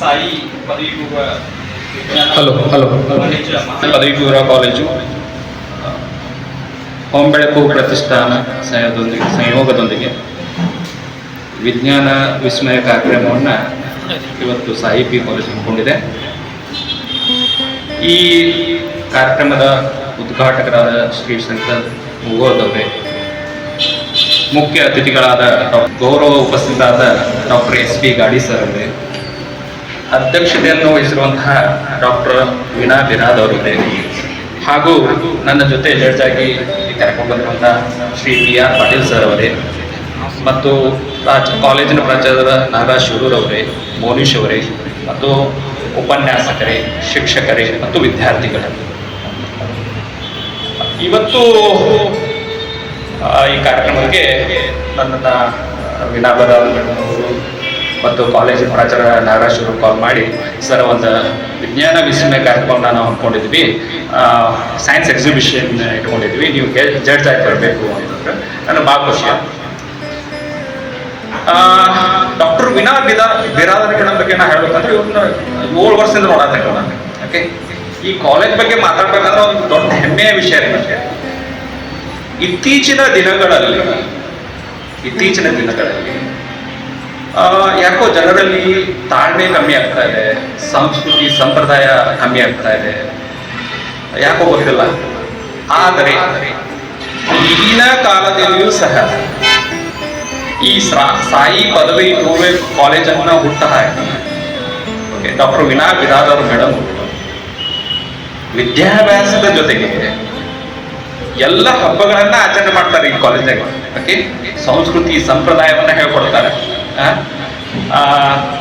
Sai hello hello college. ಪದವಿ ಪೂರ್ವ college ಹೊಂಬೆಳಕು ಪ್ರತಿಷ್ಠಾನ ಸಹಯೋಗದೊಂದಿಗೆ ಸಂಯೋಗದೊಂದಿಗೆ ವಿಜ್ಞಾನ ವಿಸ್ಮಯ ಕಾರ್ಯಕ್ರಮವನ್ನು ಇವತ್ತು ಸಾಹಿಬಿ ಕಾಲೇಜ್ ಹಮ್ಮಿಕೊಂಡಿದೆ. ಈ ಕಾರ್ಯಕ್ರಮದ ಉದ್ಘಾಟಕರಾದ ಶ್ರೀ ಶಂಕರ್ ಮುಗೋದವ್ರೆ ಮುಖ್ಯ ಅತಿಥಿಗಳಾದ ಗೌರವ ಉಪಸ್ಥಿತರಾದ doctor S P Gadi sir ಅವರೇ ಅಧ್ಯಕ್ಷತೆಯನ್ನು ವಹಿಸಿರುವಂತಹ ಡಾಕ್ಟರ್ ವೀಣಾ ಬಿರಾದ್ ಅವರಿದೆ ಹಾಗೂ ನನ್ನ ಜೊತೆ ಜಡ್ಜ್ ಆಗಿ ಕಾರ್ಯಕ್ರಮ ಬಂದಿರುವಂತಹ Shri P R Patil sir ಅವರೇ ಮತ್ತು ಪ್ರಾಚ ಕಾಲೇಜಿನ ಪ್ರಾಚಾರ್ಯರ ನಾಗರಾಜ್ ಶಿವೂರ್ ಅವರೇ, ಮೋನೀಶ್ ಅವರೇ ಮತ್ತು ಉಪನ್ಯಾಸಕರೇ, ಶಿಕ್ಷಕರೇ ಮತ್ತು ವಿದ್ಯಾರ್ಥಿಗಳೇ. ಇವತ್ತು ಈ ಕಾರ್ಯಕ್ರಮಕ್ಕೆ ನನ್ನನ್ನು ವಿನಾಬರ ಅವರು ಮತ್ತು ಕಾಲೇಜಿನ ಪ್ರಾಚಾರ್ಯ ನಾಗರಾಜ್ ಅವರು ಕಾಲ್ ಮಾಡಿ, ಸರ್, ಒಂದು ವಿಜ್ಞಾನ ವಿಸ್ಮಯ ಕಾರ್ಯಕ್ರಮನ ನಾವು ಅಂದ್ಕೊಂಡಿದ್ವಿ. ಸೈನ್ಸ್ ಎಕ್ಸಿಬಿಷನ್ ಇಟ್ಕೊಂಡಿದ್ವಿ. ನೀವು ಜಡ್ಜ್ ಆಗಿ ಬರಬೇಕು ಅಂತಂದ್ರೆ ನನಗೆ ಭಾಳ ಖುಷಿ ಡಾಕ್ಟರ್ ವಿನಾ ಬಿದಾ ಬಿರಾದರ ಬಗ್ಗೆ ನಾ ಹೇಳ್ಬೇಕಂದ್ರೆ ಇವ್ರನ್ನ ಏಳು ವರ್ಷದಿಂದ ನೋಡತ್ತೆ ನಾನು. ಓಕೆ ಈ ಕಾಲೇಜ್ ಬಗ್ಗೆ ಮಾತಾಡ್ಬೇಕಂದ್ರೆ ಒಂದು ದೊಡ್ಡ ಹೆಮ್ಮೆಯ ವಿಷಯ ನನಗೆ. ಇತ್ತೀಚಿನ ದಿನಗಳಲ್ಲಿ ಇತ್ತೀಚಿನ ದಿನಗಳಲ್ಲಿ ಯಾಕೋ ಜನರಲ್ಲಿ ತಾಳ್ಮೆ ಕಮ್ಮಿ ಆಗ್ತಾ ಇದೆ, ಸಂಸ್ಕೃತಿ, ಸಂಪ್ರದಾಯ ಕಮ್ಮಿ ಆಗ್ತಾ ಇದೆ. ಯಾಕೋ ಗೊತ್ತಿಲ್ಲ. ಆದರೆ, ಈಗಿನ ಕಾಲದಲ್ಲಿಯೂ ಸಹ ಈ ಸಾಯಿ ಪದವಿ ಪೂರ್ವ ಕಾಲೇಜನ್ನು ಹುಟ್ಟ ಹಾಕಿ ಡಾಕ್ಟರ್ ವಿನಾ ಬಿರಾದರ್ ಮೇಡಮ್ ವಿದ್ಯಾಭ್ಯಾಸದ ಜೊತೆಗೆ ಎಲ್ಲ ಹಬ್ಬಗಳನ್ನ ಆಚರಣೆ ಮಾಡ್ತಾರೆ ಈ ಕಾಲೇಜಾಗ ಓಕೆ? ಸಂಸ್ಕೃತಿ, ಸಂಪ್ರದಾಯವನ್ನ ಹೇಳ್ಕೊಡ್ತಾರೆ.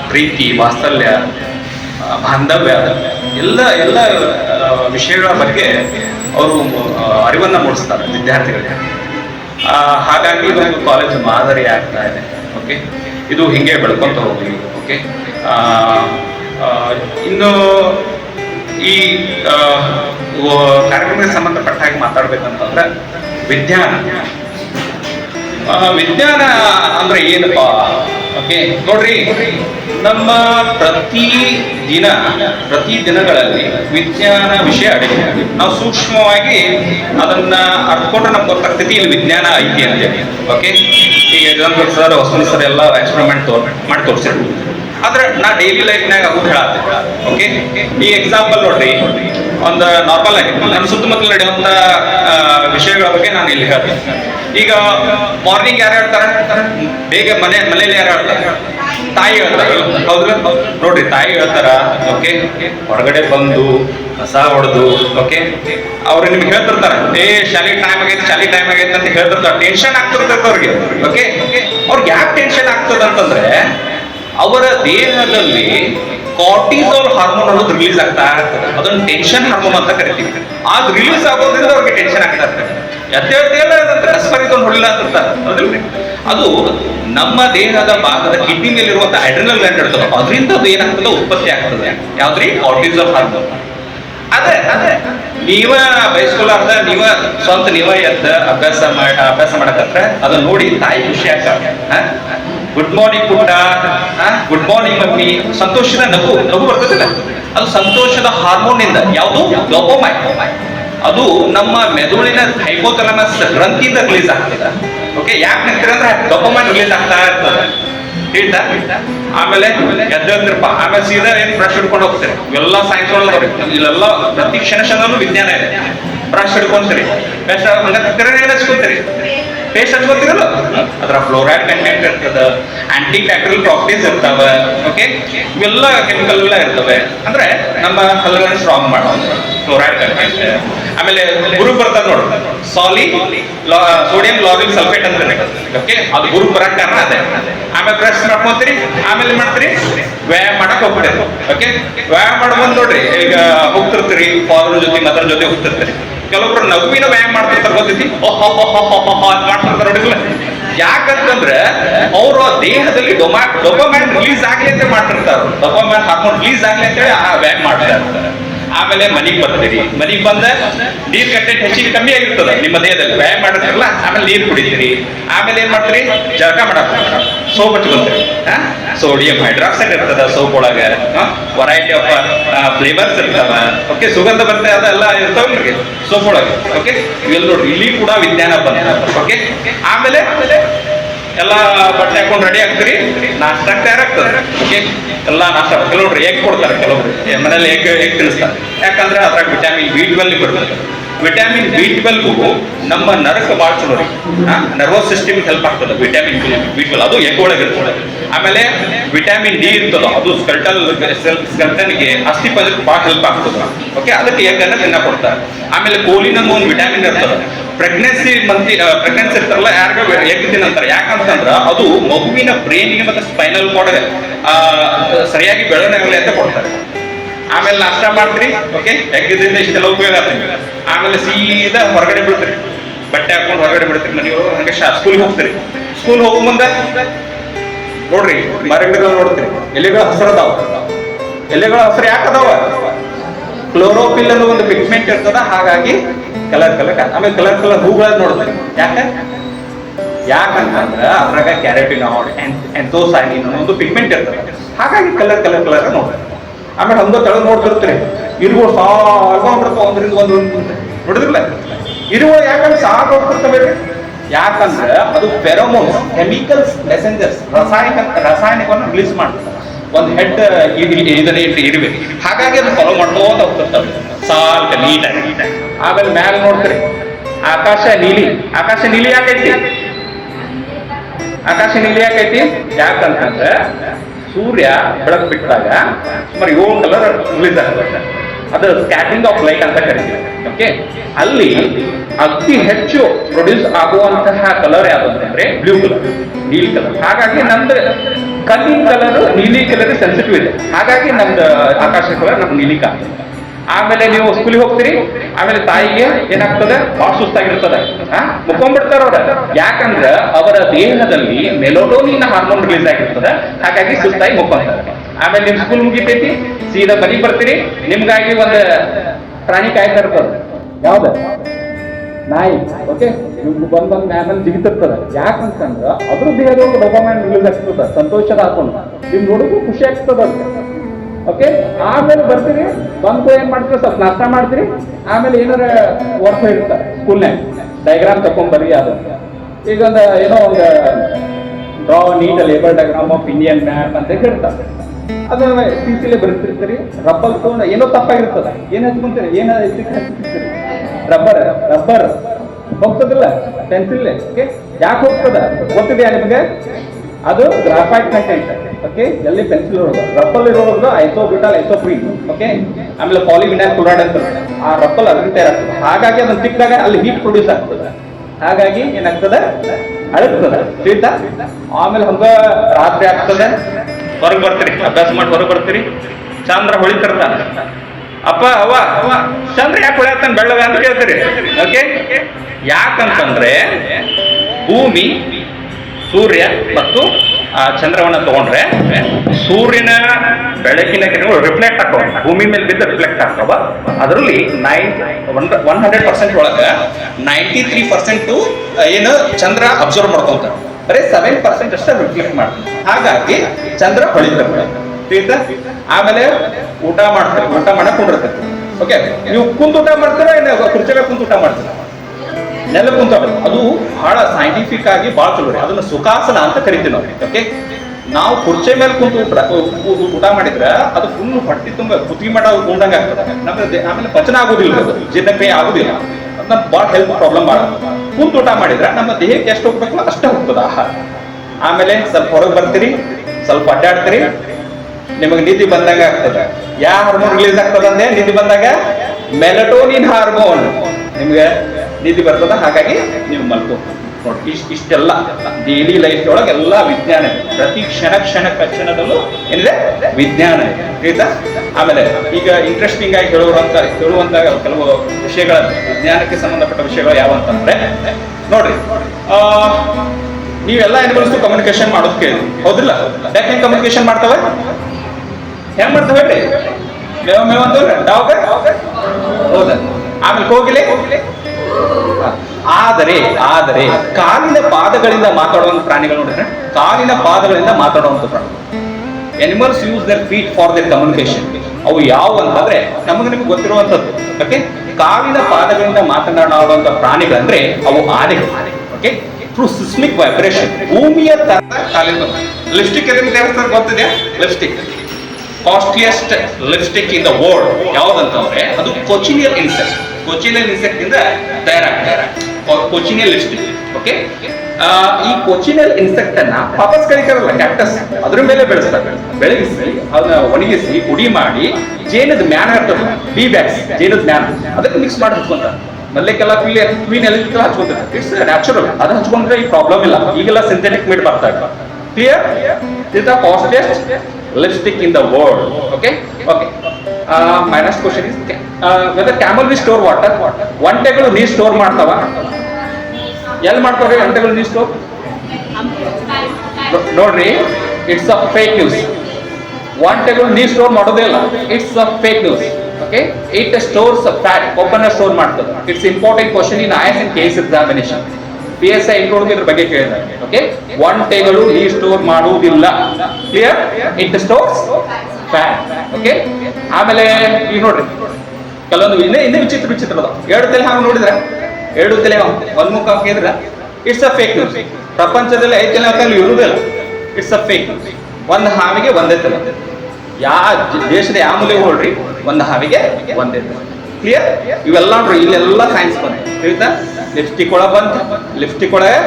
ಪ್ರೀತಿ, ವಾತ್ಸಲ್ಯ ಬಾಂಧವ್ಯ, ಎಲ್ಲ ಎಲ್ಲ ವಿಷಯಗಳ ಬಗ್ಗೆ ಅವರು ಅರಿವನ್ನು ಮೂಡಿಸ್ತಾರೆ ವಿದ್ಯಾರ್ಥಿಗಳಿಗೆ. ಹಾಗಾಗಿ ಇದೊಂದು ಕಾಲೇಜ್ ಮಾದರಿ ಆಗ್ತಾ ಇದೆ ಓಕೆ ಇದು ಹಿಂಗೆ ಬೆಳ್ಕೊತ ಹೋಗಿ ಓಕೆ ಇನ್ನು ಈ ಕಾರ್ಯಕ್ರಮಕ್ಕೆ ಸಂಬಂಧಪಟ್ಟ ಹಾಗೆ ಮಾತಾಡ್ಬೇಕಂತಂದ್ರೆ ವಿಜ್ಞಾನ. ವಿಜ್ಞಾನ ಅಂದ್ರೆ ಏನಪ್ಪ? ನೋಡ್ರಿ. ನಮ್ಮ ಪ್ರತಿ ದಿನ, ಪ್ರತಿ ದಿನಗಳಲ್ಲಿ ವಿಜ್ಞಾನ ವಿಷಯ ಅಡಿಗೆ ನಾವು ಸೂಕ್ಷ್ಮವಾಗಿ ಅದನ್ನ ಅರ್ಥಕೊಂಡ್ರೆ ನಮ್ಗೆ ಗೊತ್ತಾಗ್ತೈತಿ, ಇಲ್ಲಿ ವಿಜ್ಞಾನ ಐತಿ ಅಂತೇಳಿ ಓಕೆ? ಈಗ ಎಕ್ಸಾಂಪಲ್ ಸರ್ ಹೊಸ ಸರ್ ಎಲ್ಲ ಎಕ್ಸ್ಪರಿಮೆಂಟ್ ತೋರ್, ಮಾಡಿ ತೋರಿಸಿರ್ಬೋದು ಆದ್ರೆ ನಾ ಡೈಲಿ ಲೈಫ್ನಾಗ ಅದು ಹೇಳತ್ತೆ ಓಕೆ? ಈ ಎಕ್ಸಾಂಪಲ್ ನೋಡ್ರಿ. ಒಂದು ನಾರ್ಮಲ್ ಆಗಿ ನಮ್ಮ ಸುತ್ತಮುತ್ತಲ ನಡೆಯುವಂತ ವಿಷಯಗಳ ಬಗ್ಗೆ ನಾನು ಇಲ್ಲಿ ಹೇಳ್ತೀನಿ. ಈಗ ಮಾರ್ನಿಂಗ್ ಯಾರು ಹೇಳ್ತಾರೆ? ಬೇಗ ಮನೆ ಮನೇಲಿ ಯಾರು ಹೇಳ್ತಾರೆ? ತಾಯಿ ಹೇಳ್ತಾರೆ. ಹೌದ್ರ ನೋಡ್ರಿ, ತಾಯಿ ಹೇಳ್ತಾರ, ಓಕೆ, ಹೊರಗಡೆ ಬಂದು, ಕಸ ಹೊಡೆದು, ಓಕೆ, ಅವ್ರು ನಿಮ್ಗೆ ಹೇಳ್ತಿರ್ತಾರೆ, ಏ, ಶಾಲೆ ಟೈಮ್ ಆಗೈತೆ, ಶಾಲಿ ಟೈಮ್ ಆಗೈತೆ ಅಂತ ಹೇಳ್ತಿರ್ತಾರೆ. ಟೆನ್ಷನ್ ಆಗ್ತಿರ್ತೈತೆ ಅವ್ರಿಗೆ, ಓಕೆ. ಅವ್ರಿಗೆ ಯಾಕೆ ಟೆನ್ಷನ್ ಆಗ್ತದೆ ಅಂತಂದ್ರೆ ಅವರ ದೇಹದಲ್ಲಿ ಕಾರ್ಟಿಸೋಲ್ ಹಾರ್ಮೋನ್ ಅನ್ನೋದು ರಿಲೀಸ್ ಆಗ್ತಾ ಇರ್ತದೆ. ಅದನ್ನ ಟೆನ್ಷನ್ ಹಾರ್ಮೋನ್ ಅಂತ ಕರಿತೀವಿ. ಆಗ ರಿಲೀಸ್ ಆಗೋದ್ರಿಂದ ಅವ್ರಿಗೆ ಟೆನ್ಷನ್ ಆಗ್ತಾ ಇರ್ತದೆ. ಎದ್ದೇಳ್ತಿಯಲ್ಲ ಅದಂತ ಸ್ಪರಿಕೊಂಡು ಹೊಡಿಲ್ಲ ಹೌದಿಲ್ರಿ ಅದು ನಮ್ಮ ದೇಹದ ಭಾಗದ ಕಿಡ್ನಿ ಅಡ್ರಿನಲ್ ಗ್ಲ್ಯಾಂಡ್ ಅದರಿಂದ ಅದು ಏನಾಗ್ತದೆ? ಉತ್ಪತ್ತಿ ಆಗ್ತದೆ. ಯಾವ್ದ್ರಿ? ಕಾರ್ಟಿಸೋಲ್ ಹಾರ್ಮೋನ್ ಅದೇ ಅದೇ. ನೀವ ಬಯಸ್ಕೊಲಾರ್ದ ನೀವ ಸ್ವಂತ, ನೀವ ಎದ್ದ ಅಭ್ಯಾಸ ಮಾಡ, ಅಭ್ಯಾಸ ಮಾಡಕತ್ರ, ಅದನ್ನ ನೋಡಿ ತಾಯಿ ಖುಷಿ ಆಗ್ತಾಳೆ. ಗುಡ್ ಮಾರ್ನಿಂಗ್ ಪುಟ್ಟ. Good morning mummy. ಸಂತೋಷದ ನಗು. ನಗು ಬರ್ತದಿಲ್ಲ? ಅದು ಸಂತೋಷದ ಹಾರ್ಮೋನ್ ಇಂದ ಯಾವುದು? ಡೋಪಮೈ ಅದು ನಮ್ಮ ಮೆದುಳಿನ ಹೈಪೋಥಲಮಸ್ ಗ್ರಂಥಿಯಿಂದ ರಿಲೀಸ್ ಆಗ್ತದೆ. ಓಕೆ ಯಾಕೆ ನಿಂತಿರ ಅಂದ್ರೆ ಡೋಪಮೈನ್ ರಿಲೀಸ್ ಆಗ್ತಾ ಇರ್ತದೆ. ಹೇಳ್ತಾ? ಆಮೇಲೆ ಎದ್ದೇಳ್ತಿರಪ್ಪ ಆಮೇಲೆ ಸೀದಾ ಏನ್ ಬ್ರಷ್ ಹಿಡ್ಕೊಂಡು ಹೋಗ್ತಾರೆ? ಇವೆಲ್ಲ ಸೈನ್ಸ್ ಒಳಗೆ ಇಲ್ಲೆಲ್ಲ ಪ್ರತಿ ಕ್ಷಣ ಕ್ಷಣನೂ ವಿಜ್ಞಾನ ಇದೆ. ಬ್ರಷ್ ಹಿಡ್ಕೊಂತೀರಿ. ಬ್ರಷ್ ಹಂಗ ಏನ್ ಹಚ್ಕೊಂತೀರಿ ಪೇಸ್ಟ್ ಗೊತ್ತಿರಲ್ಲ? ಅದರ ಫ್ಲೋರೈಡ್ ಕಂಟೆಂಟ್ ಇರ್ತದ ಆಂಟಿ ಬ್ಯಾಕ್ಟೀರಿಯಲ್ ಪ್ರಾಪರ್ಟೀಸ್ ಇರ್ತಾವ ಓಕೆ ಇವೆಲ್ಲ ಕೆಮಿಕಲ್ ಎಲ್ಲ ಇರ್ತವೆ. ಅಂದ್ರೆ ನಮ್ಮ ಹಲ್ಲುಗಳನ್ನ ಸ್ಟ್ರಾಂಗ್ ಮಾಡೋ ಫ್ಲೋರೈಡ್ ಕಂಟೆಂಟ್ ಆಮೇಲೆ ಗುರು ಬರ್ತಾರೆ ನೋಡು ಸಾಲಿ ಸೋಡಿಯಂ ಲಾರಿಲ್ ಸಲ್ಫೇಟ್ ಅಂತ ಓಕೆ ಅದು ಗುರು ಬರಕ್ ಕಾರಣ ಅದೇ. ಆಮೇಲೆ ಬ್ರಷ್ ಮಾಡ್ಕೊಂತೀರಿ, ಆಮೇಲೆ ಮಾಡ್ತೀರಿ? ವ್ಯಾಯಾಮ ಮಾಡಕ್ ಹೋಗ್ಬಿಡ್ರಿ ಓಕೆ ವ್ಯಾಯಾಮ ಮಾಡ್ಬಂದ್ ನೋಡ್ರಿ, ಈಗ ಹೋಗ್ತಿರ್ತೀರಿ ಫಾದರ್ ಜೊತೆ ಮದರ್ ಜೊತೆ ಹೋಗ್ತಿರ್ತೀರಿ. ಕೆಲವೊಬ್ರು ನಗುವಿನ ವ್ಯಾಯಾಮ ಮಾಡ್ತಿರ್ತಾರೆ ಗೊತ್ತೈತಿ? ಮಾಡ್ತಿರ್ತಾರೆ ಯಾಕಂತಂದ್ರೆ ಅವರ ದೇಹದಲ್ಲಿ ಡೊಮಾ ಡೊಪಮೈನ್ ರಿಲೀಸ್ ಆಗ್ಲಿ ಅಂತ ಮಾಡ್ತಿರ್ತಾರೆ. ಡೊಪಮೈನ್ ಹಾರ್ಮೋನ್ ರಿಲೀಸ್ ಆಗ್ಲಿ ಅಂತೇಳಿ ಆ ವ್ಯಾಯಾಮ ಮಾಡ್ತಾ ಇರ್ತಾರೆ. ಆಮೇಲೆ ಮನೆಗೆ ಬರ್ತೀರಿ ಮನೆಗೆ ಬಂದ ನೀರ್ ಕಂಟೆಂಟ್ ಹೆಚ್ಚಿಗೆ ಕಮ್ಮಿ ಆಗಿರ್ತದೆ ನಿಮ್ಮ ದೇಹದಲ್ಲಿ. ವ್ಯಾಯಾಮ ಮಾಡಿದ್ರಲ್ಲ, ಆಮೇಲೆ ನೀರ್ ಕುಡಿತೀರಿ. ಆಮೇಲೆ ಏನ್ ಮಾಡ್ತೀರಿ? ಜಳಕ ಮಾಡಕ್ ಸೋಪ್ ಹಚ್ಕೊಂತೀರಿ. ಸೋಡಿಯಂ ಹೈಡ್ರಾಕ್ಸೈಡ್ ಇರ್ತದ ಸೋಪ್ ಒಳಗ. ವರೈಟಿ ಆಫ್ ಫ್ಲೇವರ್ಸ್ ಇರ್ತಾವ. ಓಕೆ ಸುಗಂಧ ಬರ್ತದೆ ಅದೆಲ್ಲ ಇರ್ತಾವಲ್ರಿ ಸೋಪ್ ಒಳಗೆ. ಓಕೆ ಇಲ್ಲಿ ಕೂಡ ವಿಜ್ಞಾನ ಬಂದ ಓಕೆ ಆಮೇಲೆ ಎಲ್ಲ ಬಟ್ಟೆ ಹಾಕೊಂಡು ರೆಡಿ ಆಗ್ತೀರಿ? ನಾಷ್ಟ ತಯಾರಾಗ್ತದೆ ಓಕೆ ಎಲ್ಲ ನಾಷ್ಟ ಕೆಲವ್ರು ಎಗ್ ಕೊಡ್ತಾರೆ, ಕೆಲವರು ಮನೇಲಿ ಎಗ್ ಎಗ್ ತಿನ್ನಿಸ್ತಾರೆ. ಯಾಕಂದ್ರೆ ಅದ್ರಾಗ ವಿಟಾಮಿನ್ ಬಿ ಟ್ವೆಲ್ ಬರ್ತದೆ ವಿಟಾಮಿನ್ ಬಿ ಟ್ವೆಲ್ವ್ ನಮ್ಮ ನರಕ ಭಾಳ ಚಲೋ ರೀ ನರ್ವಸ್ ಸಿಸ್ಟಮ್ಗೆ ಹೆಲ್ಪ್ ಆಗ್ತದೆ ವಿಟಾಮಿನ್ ಬಿ ಟ್ವೆಲ್ ಅದು ಎಗ್ ಒಳಗೆ ಇರ್ತದೆ ಆಮೇಲೆ ವಿಟಾಮಿನ್ ಡಿ ಇರ್ತದ, ಅದು ಸ್ಕಲ್ಟಲ್ ಸ್ಕಲ್ಟನ್ಗೆ ಅಸ್ಥಿ ಪಂಜರಕ್ಕೆ ಭಾಳ ಹೆಲ್ಪ್ ಆಗ್ತದೆ. ಓಕೆ ಅದಕ್ಕೆ ಎಗ್ ಅನ್ನ ತಿನ್ನ ಕೊಡ್ತಾರೆ. ಆಮೇಲೆ ಕೋಲಿನ ಒಂದು ವಿಟಾಮಿನ್ ಇರ್ತದೆ. ಪ್ರೆಗ್ನೆನ್ಸಿ ಮಂತಿ ಪ್ರೆಗ್ನೆನ್ಸಿ ಇರ್ತಾರಲ್ಲ, ಯಾರಿಗೂ ಎಗ್ ತಿನ್ನಂತಾರೆ. ಯಾಕಂತಂದ್ರೆ ಅದು ಮಗುವಿನ ಬ್ರೈನ್ಗೆ ಮತ್ತೆ ಸ್ಪೈನಲ್ ಕೊಡದೆ ಸರಿಯಾಗಿ ಬೆಳವಣಿಗೆ ಅಂತ ಕೊಡ್ತಾರೆ. ಆಮೇಲೆ ನಾಷ್ಟ ಮಾಡ್ತೀರಿ ಓಕೆ ಹೆಗ್ಗದಿಂದ ಇಷ್ಟೆಲ್ಲ ಉಪಯೋಗ ಆಗ್ತದೆ ಆಮೇಲೆ ಸೀದಾ ಹೊರಗಡೆ ಬಿಡ್ತೀರಿ. ಬಟ್ಟೆ ಹಾಕೊಂಡು ಹೊರಗಡೆ ಬಿಡ್ತೀರಿ. ಮನೆಯವರು ಹಂಗೆ ಶಾ ಸ್ಕೂಲ್ಗೆ ಹೋಗ್ತೀರಿ. ಸ್ಕೂಲ್ ಹೋಗೋ ಮುಂದೆ ನೋಡ್ರಿ, ಮರಗಿಡಗಳು ನೋಡ್ತೀರಿ. ಎಲೆಗಳು ಹಸಿರದಾವ ಎಲೆಗಳು ಹಸಿರು ಯಾಕದಾವ ಕ್ಲೋರೋಪಿಲ್ ಅನ್ನೋ ಒಂದು ಪಿಗ್ಮೆಂಟ್ ಇರ್ತದ, ಹಾಗಾಗಿ ಕಲರ್ ಕಲರ್ ಆಮೇಲೆ ಕಲರ್ ಕಲರ್ ಹೂಗಳನ್ನ ನೋಡ್ತೀರಿ ಯಾಕೆ? ಯಾಕಂತಂದ್ರೆ ಅದ್ರಾಗ ಕ್ಯಾರೆಟಿನಾಯ್ಡ್ ಎಂತೋಸೈನಿನ್ ಅನ್ನೋ ಒಂದು ಪಿಗ್ಮೆಂಟ್ ಇರ್ತದೆ. ಹಾಗಾಗಿ ಕಲರ್ ಕಲರ್ ಕಲರ್ ನೋಡ್ತಾರೆ ಆಮೇಲೆ ಹಂಗ ತೆಳಗ್ ನೋಡ್ತಿರ್ತೀರಿ ಇರುಗಳು ಸಾಕ ಒಂದ್ರಿಂದ ಒಂದು ನೋಡಿದ್ರಲ್ಲ? ಇರುಗಳು ಯಾಕಂದ್ರೆ ಸಾಲ್ ಹೋಗ್ತಿರ್ತವೆ ಯಾಕಂದ್ರೆ ಅದು ಫೆರೋಮೋನ್ಸ್ ಕೆಮಿಕಲ್ಸ್ ಮೆಸೆಂಜರ್ಸ್ ರಾಸಾಯನಿಕ, ರಾಸಾಯನಿಕವನ್ನು ರಿಲೀಸ್ ಮಾಡ್ತಾರೆ ಒಂದು ಹೆಡ್ ಇದನ್ನೇ ಇಟ್ಟು ಇರುವೆ ಹಾಗಾಗಿ ಅದು ಫಾಲೋ ಮಾಡ್ಕೋತ ಹೋಗ್ತಿರ್ತವೆ ಸಾಲ್ಕ ನೀಟಾಗಿ ಆಮೇಲೆ ಮ್ಯಾಲ ನೋಡ್ತೀರಿ. ಆಕಾಶ ನೀಲಿ. ಆಕಾಶ ನೀಲಿ ಯಾಕೈತಿ? ಆಕಾಶ ನೀಲಿ ಯಾಕೈತಿ? ಯಾಕಂತಂದ್ರೆ ಸೂರ್ಯ ಬೆಳಕು ಬಿಟ್ಟಾಗ ಸುಮಾರು ಏಳು ಕಲರ್ ರಿಲೀಸ್ ಆಗುತ್ತೆ ಅದು ಸ್ಕ್ಯಾಟಿಂಗ್ ಆಫ್ ಲೈಟ್ ಅಂತ ಕರಿತೀವಿ. ಓಕೆ ಅಲ್ಲಿ ಅತಿ ಹೆಚ್ಚು ಪ್ರೊಡ್ಯೂಸ್ ಆಗುವಂತಹ ಕಲರ್ ಯಾವುದು ಅಂತಂದ್ರೆ ಬ್ಲೂ ಕಲರ್ ನೀಲಿ ಕಲರ್ ಹಾಗಾಗಿ ನಮ್ದು ಕಣ್ಣಿನ ಕಲರ್ ನೀಲಿ ಕಲರ್ ಸೆನ್ಸಿಟಿವ್ ಇದೆ. ಹಾಗಾಗಿ ನಮ್ದು ಆಕಾಶ ಕಲರ್ ನಮ್ಗೆ ನೀಲಿ ಕಾಣ್ತದೆ. ಆಮೇಲೆ ನೀವು ಸ್ಕೂಲಿಗೆ ಹೋಗ್ತೀರಿ, ಆಮೇಲೆ ತಾಯಿಗೆ ಏನಾಗ್ತದೆ? ಬಹಳ ಸುಸ್ತಾಗಿರ್ತದೆ. ಮುಕ್ಕೊಂಡ್ಬಿಡ್ತಾರ ಅವ್ರ. ಯಾಕಂದ್ರ ಅವರ ದೇಹದಲ್ಲಿ ಮೆಲೋಟೋನಿನ ಹಾರ್ಮೋನ್ ರಿಲೀಸ್ ಆಗಿರ್ತದೆ. ಹಾಗಾಗಿ ಸುಸ್ತಾಗಿ ಮುಕ್ಕೊಂತಾರೆ. ಆಮೇಲೆ ನಿಮ್ ಸ್ಕೂಲ್ ಮುಗಿತೈತಿ? ಸೀದಾ ಮನೆಗೆ ಬರ್ತೀರಿ. ನಿಮ್ಗಾಗಿ ಒಂದು ಪ್ರಾಣಿ ಕಾಯ್ತಾ ಇರ್ತದೆ. ಯಾವ್ದು? ನಾಯಿ. ಓಕೆ ಬಂದ್ ಬಂದ್ ಮ್ಯಾಮೇಲೆ ಜಿಗಿತಿರ್ತದೆ. ಯಾಕಂತಂದ್ರೆ ಅದ್ರ ದೇಹದ ಡೋಪಾಮೈನ್ ರಿಲೀಸ್ ಆಗ್ತದೆ. ಸಂತೋಷದ ಹಾಕೊಂಡು. ನಿಮ್ ನೋಡಿದ್ರು ಖುಷಿ ಆಗ್ತದ ಅದಕ್ಕೆ ಓಕೆ ಆಮೇಲೆ ಬರ್ತೀರಿ ಬಂದು ಏನ್ ಮಾಡ್ತೀರಿ? ಸ್ವಲ್ಪ ನಾಷ್ಟ ಮಾಡ್ತೀರಿ. ಆಮೇಲೆ ಏನಾರ ವರ್ಕ್ ಇರುತ್ತೆ? ಸ್ಕೂಲ್ನಾಗ ಡಯಾಗ್ರಾಮ್ ತಕೊಂಡ್ ಬರ್ರಿ ಅದು. ಈಗ ಒಂದು ಏನೋ ಒಂದು draw neat label diagram of Indian map ಅಂತ ಹೇಳ್ತಾರೆ ಅದನ್ನ ಸಿಲಿ ಬರ್ತಿರ್ತೀರಿ ರಬ್ಬರ್ ತಗೊಂಡು ಏನೋ ತಪ್ಪಾಗಿರ್ತದ. ಏನ್ ಹಚ್ಕೊಂತೀರಿ ಏನ ರಬ್ಬರ್ ರಬ್ಬರ್ ಹೋಗ್ತದಿಲ್ಲ? ಪೆನ್ಸಿಲ್ ಯಾಕೆ ಹೋಗ್ತದ? ಗೊತ್ತಿದೆಯಾ ನಿಮ್ಗೆ? ಅದು ಗ್ರಾಫೈಟ್ ಕಂಟೆಂಟ್ ಓಕೆ ಎಲ್ಲಿ ಪೆನ್ಸಿಲ್ ಇರೋದು. ರಪ್ಪಲ್ ಇರೋದು ಐಸೋ ಐಸೋಪ್ರೀನ್ ಓಕೆ ಆಮೇಲೆ ಪಾಲಿವಿನಾಲ್ ಕ್ಲೋರೈಡ್ ಅಂತ ಆ ರಬ್ಬಲ್ ಅದರಿಂದ ತಯಾರಾಗ್ತದೆ. ಹಾಗಾಗಿ ಅದನ್ನ ತಿಕ್ಕಿದಾಗ ಅಲ್ಲಿ ಹೀಟ್ ಪ್ರೊಡ್ಯೂಸ್ ಆಗ್ತದೆ. ಹಾಗಾಗಿ ಏನಾಗ್ತದೆ? ಅಳಗ್ತದೆ. ಶೀತ ಆಮೇಲೆ ಹಂಗ ರಾತ್ರಿ ಆಗ್ತದೆ. ಹೊರಗೆ ಬರ್ತೀರಿ. ಅಭ್ಯಾಸ ಮಾಡಿ ಹೊರಗೆ ಬರ್ತೀರಿ. ಚಂದ್ರ ಹೊಳಿತಿರ್ತ ಅಪ್ಪ ಅವ ಚಂದ್ರ ಯಾಕೆ ಹೊಳಿಯತ್ತಾನೆ ಬೆಳ್ಳಗ ಅಂತ ಕೇಳ್ತೀರಿ. ಓಕೆ ಯಾಕಂತಂದ್ರೆ ಭೂಮಿ, ಸೂರ್ಯ ಮತ್ತು ಆ ಚಂದ್ರವನ್ನ ತಗೊಂಡ್ರೆ ಸೂರ್ಯನ ಬೆಳಕಿನ ಕಿರಣಗಳು ರಿಫ್ಲೆಕ್ಟ್ ಆಗ್ತಾವ. ಭೂಮಿ ಮೇಲೆ ಬಿದ್ದ ರಿಫ್ಲೆಕ್ಟ್ ಆಗ್ತಾವ. ಅದರಲ್ಲಿ ನೈನ್ ಒನ್ ಹಂಡ್ರೆಡ್ ಪರ್ಸೆಂಟ್ ಒಳಗೆ ನೈಂಟಿ ತ್ರೀ ಪರ್ಸೆಂಟು ಏನು ಚಂದ್ರ ಅಬ್ಸರ್ವ್ ಮಾಡ್ಕೊಂತ. ಬರೀ ಸೆವೆನ್ ಪರ್ಸೆಂಟ್ ಅಷ್ಟೇ ರಿಫ್ಲೆಕ್ಟ್ ಮಾಡ್ತಾರೆ ಹಾಗಾಗಿ ಚಂದ್ರ ಹೊಳಿತಾರೆ ತಿಳಿತಾ? ಆಮೇಲೆ ಊಟ ಮಾಡ್ತಾರೆ. ಊಟ ಮಾಡಕ್ ಕುಂಡಿರ್ತಾರೆ ಓಕೆ ನೀವು ಕುಂತ ಊಟ ಮಾಡ್ತೀರಾ, ಇಲ್ಲ ಕುರ್ಚಿ ಕುಂತ ಊಟ ಮಾಡ್ತೀರಾ? ನೆಲ ಕುಂತ ಅದು ಬಹಳ ಸೈಂಟಿಫಿಕ್ ಆಗಿ ಬಹಳ ಚಲೋ ರೀ. ಅದನ್ನ ಸುಖಾಸನ ಅಂತ ಕರಿತೀವಿ ನಾವು ಓಕೆ ನಾವು ಕುರ್ಚೆ ಮೇಲೆ ಕುಂತು ಊಟ ಮಾಡಿದ್ರೆ ಅದು ಫುಲ್ ಹೊಟ್ಟೆ ತುಂಬ ಕುತ್ತಿಗೆ ಮಾಡ ಉಂಡಂಗೆ ಆಗ್ತದೆ. ನಮ್ಗೆ ಆಮೇಲೆ ಪಚನ ಆಗೋದಿಲ್ಲ ಅದು. ಜೀರ್ಣಕ್ರಿಯೆ ಆಗೋದಿಲ್ಲ. ಅದನ್ನ ಭಾಳ ಹೆಲ್ತ್ ಪ್ರಾಬ್ಲಮ್ ಭಾಳ ಕುಂತು ಊಟ ಮಾಡಿದ್ರೆ ನಮ್ಮ ದೇಹಕ್ಕೆ ಎಷ್ಟು ಹೋಗ್ಬೇಕಲ್ಲ ಅಷ್ಟೇ ಹೋಗ್ತದೆ ಆಹಾರ. ಆಮೇಲೆ ಸ್ವಲ್ಪ ಹೊರಗೆ ಬರ್ತೀರಿ, ಸ್ವಲ್ಪ ಅಡ್ಡಾಡ್ತೀರಿ. ನಿಮಗೆ ನಿಧಿ ಬಂದಾಗ ಆಗ್ತದೆ. ಯಾವ ಹಾರ್ಮೋನ್ ರಿಲೀಸ್ ಆಗ್ತದೆ ಅಂದ್ರೆ ನಿಧಿ ಬಂದಾಗ ಮೆಲಟೋನಿನ್ ಹಾರ್ಮೋನ್ ನಿಮ್ಗೆ ನಿಧಿ ಬರ್ತದ, ಹಾಗಾಗಿ ನೀವು ಮಲ್ಕೋ. ನೋಡಿ, ಇಷ್ಟು, ಇಷ್ಟೆಲ್ಲ ಡೈಲಿ ಲೈಫ್ ಒಳಗೆ ಎಲ್ಲ ವಿಜ್ಞಾನ ಇದೆ. ಪ್ರತಿ ಕ್ಷಣ ಕ್ಷಣ ಕ್ಷಣದಲ್ಲೂ ಏನಿದೆ? ವಿಜ್ಞಾನ ಇದೆ. ಆಯ್ತಾ? ಆಮೇಲೆ ಈಗ ಇಂಟ್ರೆಸ್ಟಿಂಗ್ ಆಗಿ ಹೇಳುವಂತ ಹೇಳುವಂತ ಕೆಲವು ವಿಷಯಗಳ, ವಿಜ್ಞಾನಕ್ಕೆ ಸಂಬಂಧಪಟ್ಟ ವಿಷಯಗಳು ಯಾವ ಅಂತಂದ್ರೆ, ನೋಡ್ರಿ, ಆ, ನೀವೆಲ್ಲ ಅನಿಮಲ್ಸ್ ಕಮ್ಯುನಿಕೇಶನ್ ಮಾಡೋದು ಕೇಳಿ. ಹೌದಿಲ್ಲ ಯಾಕೆ ಕಮ್ಯುನಿಕೇಶನ್ ಮಾಡ್ತವೆ? ಹೆಂಗ್ ಮಾಡ್ತವೆ ಹೇಳ್ರಿ? ಮೇವ ಮೇವ ಡಾಗ್ ಹೌದಾ? ಆಮೇಲೆ ಕೋಗಿಲೆ. ಆದರೆ ಆದರೆ, ಕಾಲಿನ ಪಾದಗಳಿಂದ ಮಾತಾಡುವಂತ ಪ್ರಾಣಿಗಳು ನೋಡಿದ್ರೆ, ಕಾಲಿನ ಪಾದಗಳಿಂದ ಮಾತಾಡುವಂತ ಪ್ರಾಣಿ animals use their feet for their communication ಅವು ಯಾವ ಅಂತಂದ್ರೆ, ನಮಗೆ ನಿಮ್ಗೆ ಗೊತ್ತಿರುವಂತದ್ದು ಓಕೆ ಕಾಲಿನ ಪಾದಗಳಿಂದ ಮಾತನಾಡುವಂತ ಪ್ರಾಣಿಗಳಂದ್ರೆ, ಅವು ಆನೆಗಳು. ಓಕೆ ಥ್ರೂ ಸಿಸ್ಮಿಕ್ ವೈಬ್ರೇಷನ್ ಭೂಮಿಯ ತರ ಕಾಲಿನ ಲಿಪ್ಸ್ಟಿಕ್ ಎದಕ್ಕೆ ದೇವಸ್ಥಾನ ಗೊತ್ತಿದೆಯಾ? Lipstick costliest lipstick in the world ಯಾವ್ದಂತಂದ್ರೆ, ಅದು ಕೊಚಿನಿಯಲ್ ಇನ್ಸೆಕ್ಟ್ ಕೊಚಿನಿಯಲ್ ಇನ್ಸೆಕ್ಟ್ ಇಂದ ತಯಾರಾಗ್ತಾರೆ ಕೊಚಿನಿಯಲ್ ಲಿಪ್ಸ್ಟಿಕ್ ಓಕೆ ಈ ಕೊಚಿನಲ್ ಇನ್ಸೆಕ್ಟ್ ಅನ್ನ ವಾಪಸ್ ಕರೀತಾರಲ್ಲ ಕ್ಯಾಕ್ಟಸ್ ಅದ್ರ ಮೇಲೆ ಬೆಳೆಸ್ತಾರೆ. ಬೆಳಗಿಸಿ ಅದನ್ನ ಒಣಗಿಸಿ, ಪುಡಿ ಮಾಡಿ, ಜೇನದ ಮ್ಯಾನ್ ಇರ್ತದೆ ಬಿ ಬ್ಯಾಗ್ಸ್ ಜೇನದ ಮ್ಯಾನ್. ಅದಕ್ಕೆ ಮಿಕ್ಸ್ ಮಾಡಿ ಹಚ್ಕೊಂತಾರೆ. ಮಲ್ಲೆಕ್ಕೆಲ್ಲ ಕ್ವೀನ್ ಕ್ವೀನ್ ಎಲ್ಲ ಹಚ್ಕೊಂತಾರೆ. ಇಟ್ಸ್ ನ್ಯಾಚುರಲ್ ಅದನ್ನ ಹಚ್ಕೊಂಡ್ರೆ ಈ ಪ್ರಾಬ್ಲಮ್ ಇಲ್ಲ. ಈಗೆಲ್ಲ ಸಿಂಥೆಟಿಕ್ ಮೇಡ್ ಬರ್ತಾ ಇಲ್ಲ clear is the costliest lipstick in the world okay okay my next question is whether camel we store water ಒಂಟೆಗಳು ನೀರು ಸ್ಟೋರ್ ಮಾಡ್ತಾವ? ಎಲ್ಲಿ ಮಾಡ್ತಾವ್ರಿ ಒಂಟೆಗಳು ನೀರು ಸ್ಟೋರ್ ನೋಡ್ರಿ ಇಟ್ಸ್ ಅ ಫೇಕ್ ನ್ಯೂಸ್ ಒಂಟೆಗಳು ನೀರು ಸ್ಟೋರ್ ಮಾಡೋದೇ ಇಲ್ಲ. It's a fake news okay it stores fat ಕೊಬ್ಬನ್ನ store ಮಾಡ್ತದೆ. It's important question in IS in case examination P S I ಇದ್ರ ಬಗ್ಗೆ ಕೇಳಿದ್ದಾರೆ ಓಕೆ ಒಂಟೆಗಳು ಈ ಸ್ಟೋರ್ ಮಾಡುವುದಿಲ್ಲ. ಕ್ಲಿಯರ್ ಇಟ್ ಸ್ಟೋರ್ಸ್ ಓಕೆ ಆಮೇಲೆ ಈಗ ನೋಡ್ರಿ. ಕೆಲವೊಂದು ಇನ್ನೇ ಇನ್ನೇ ವಿಚಿತ್ರ ವಿಚಿತ್ರ ಎರಡು ತಲೆ ಹಾಗೆ ನೋಡಿದ್ರೆ, ಎರಡು ತಲೆ ಒಂದ್ ಮುಖ ಹಾಕಿದ್ರೆ ಇಟ್ಸ್ ಅ ಫೇಕ್ ನ್ಯೂಸ್ ಪ್ರಪಂಚದಲ್ಲಿ ಐದು ತಲೆ ಹಾಕಲು ಇರುವುದಿಲ್ಲ ಇಟ್ಸ್ ಅ ಫೇಕ್ ನ್ಯೂಸ್ ಒಂದು ಹಾವಿಗೆ ಒಂದೇ ತಲೆ. ಯಾ ದೇಶದ ಯಾವ ಮೂಲೆ ಹೋಗ್ರಿ? ಒಂದು ಹಾವಿಗೆ ಒಂದೇ ತಲೆ. ಕ್ಲಿಯರ್ ಇವೆಲ್ಲ ನೋಡ್ರಿ ಇಲ್ಲೆಲ್ಲ ಸೈನ್ಸ್ ಬಂತು. ತಿಳಿತಾ? ಲಿಪ್ಸ್ಟಿಕ್ ಒಳಗೆ ಬಂತು. ಲಿಪ್ಸ್ಟಿಕ್ ಒಳಗೆ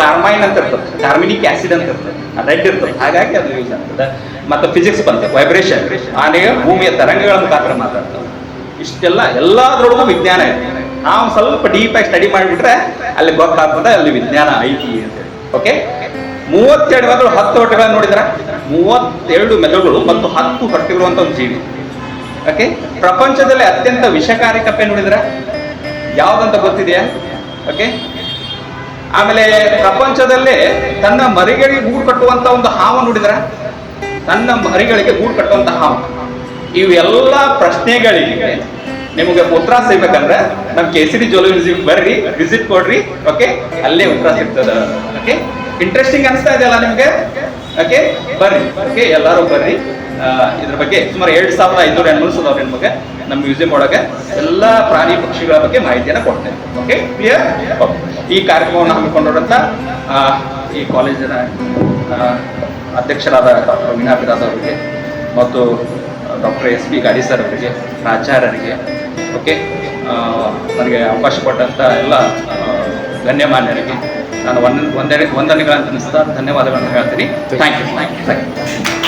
ಕಾರ್ಮೈನ್ ಅಂತ ಇರ್ತದೆ. ಕಾರ್ಮಿನಿಕ್ ಆಸಿಡ್ ಅಂತ ಇರ್ತದೆ. ರೆಡ್ ಇರ್ತದೆ. ಹಾಗಾಗಿ ಅದು ಯೂಸ್ ಆಗ್ತದೆ. ಮತ್ತೆ ಫಿಸಿಕ್ಸ್ ಬಂತು. ವೈಬ್ರೇಷನ್ ಆನೆಯ ಭೂಮಿಯ ತರಂಗಗಳ ಮುಖಾಂತರ ಮಾತಾಡ್ತವೆ ಇಷ್ಟೆಲ್ಲ ಎಲ್ಲದ್ರೊಳಗೂ ವಿಜ್ಞಾನ ಇದೆ. ನಾವು ಸ್ವಲ್ಪ ಡೀಪ್ ಆಗಿ ಸ್ಟಡಿ ಮಾಡಿಬಿಟ್ರೆ ಅಲ್ಲಿ ಗೊತ್ತಾಗ್ತದೆ, ಅಲ್ಲಿ ವಿಜ್ಞಾನ ಐತಿ ಅಂತ ಓಕೆ ಮೂವತ್ತೆರಡು ಮೆದುಳು, ಹತ್ತು ಹೊಟ್ಟೆಗಳನ್ನು ನೋಡಿದ್ರೆ? ಮೂವತ್ತೆರಡು ಮೆದುಳುಗಳು ಮತ್ತು ಹತ್ತು ಹೊಟ್ಟೆಗಳಿರುವಂತ ಒಂದು ಜೀವಿ. ಓಕೆ ಪ್ರಪಂಚದಲ್ಲಿ ಅತ್ಯಂತ ವಿಷಕಾರಿ ಕಪ್ಪೆ ನೋಡಿದ್ರ? ಯಾವ್ದಂತ ಗೊತ್ತಿದೆಯಾ? ಓಕೆ ಆಮೇಲೆ ಪ್ರಪಂಚದಲ್ಲೇ ತನ್ನ ಮರಿಗಳಿಗೆ ಗೂಡು ಕಟ್ಟುವಂತ ಒಂದು ಹಾವು ನೋಡಿದ್ರ? ತನ್ನ ಮರಿಗಳಿಗೆ ಗೂಡು ಕಟ್ಟುವಂತ ಹಾವು. ಇವೆಲ್ಲ ಪ್ರಶ್ನೆಗಳಿಗೆ ನಿಮಗೆ ಉತ್ತರ ಸಿಗ್ಬೇಕಂದ್ರೆ ನಮ್ ಕೆ ಸಿ ಡಿ ಜೋಲಜಿಮ್ ಬರ್ರಿ ವಿಸಿಟ್ ಕೊಡ್ರಿ ಓಕೆ ಅಲ್ಲೇ ಉತ್ತರ ಸಿಗ್ತದ. ಓಕೆ ಇಂಟ್ರೆಸ್ಟಿಂಗ್ ಅನಿಸ್ತಾ ಇದೆಯಲ್ಲ ನಿಮ್ಗೆ? ಓಕೆ ಬರ್ರಿ ಓಕೆ ಎಲ್ಲರೂ ಬರ್ರಿ. ಇದ್ರ ಬಗ್ಗೆ ಸುಮಾರು ಎರಡು ಸಾವಿರದ ಐನೂರ ಎನ್ಮಲ್ಸ್ ಅದಾವ್ರಿ ನಿಮಗೆ ನಮ್ಮ ಮ್ಯೂಸಿಯಂ ಒಳಗೆ ಎಲ್ಲ ಪ್ರಾಣಿ ಪಕ್ಷಿಗಳ ಬಗ್ಗೆ ಮಾಹಿತಿಯನ್ನು ಕೊಡ್ತೇನೆ ಓಕೆ ಕ್ಲಿಯರ್ ಈ ಕಾರ್ಯಕ್ರಮವನ್ನು ಹಮ್ಮಿಕೊಂಡಿರೋಂಥ ಈ ಕಾಲೇಜಿನ ಅಧ್ಯಕ್ಷರಾದ ಡಾಕ್ಟರ್ ವೀಣಾ ಅವರಿಗೆ ಮತ್ತು doctor S P Gadi sir ಅವರಿಗೆ, ಪ್ರಾಚಾರ್ಯರಿಗೆ ಓಕೆ ನನಗೆ ಅವಕಾಶ ಕೊಟ್ಟಂಥ ಎಲ್ಲ ಧನ್ಯಮಾನ್ಯರಿಗೆ ನಾನು ಒಂದ್ ಒಂದೆರಡು ವಂದನೆಗಳನ್ನು ಅನಿಸ್ತಾ ಧನ್ಯವಾದಗಳನ್ನು ಹೇಳ್ತೀನಿ. Thank you thank you thank you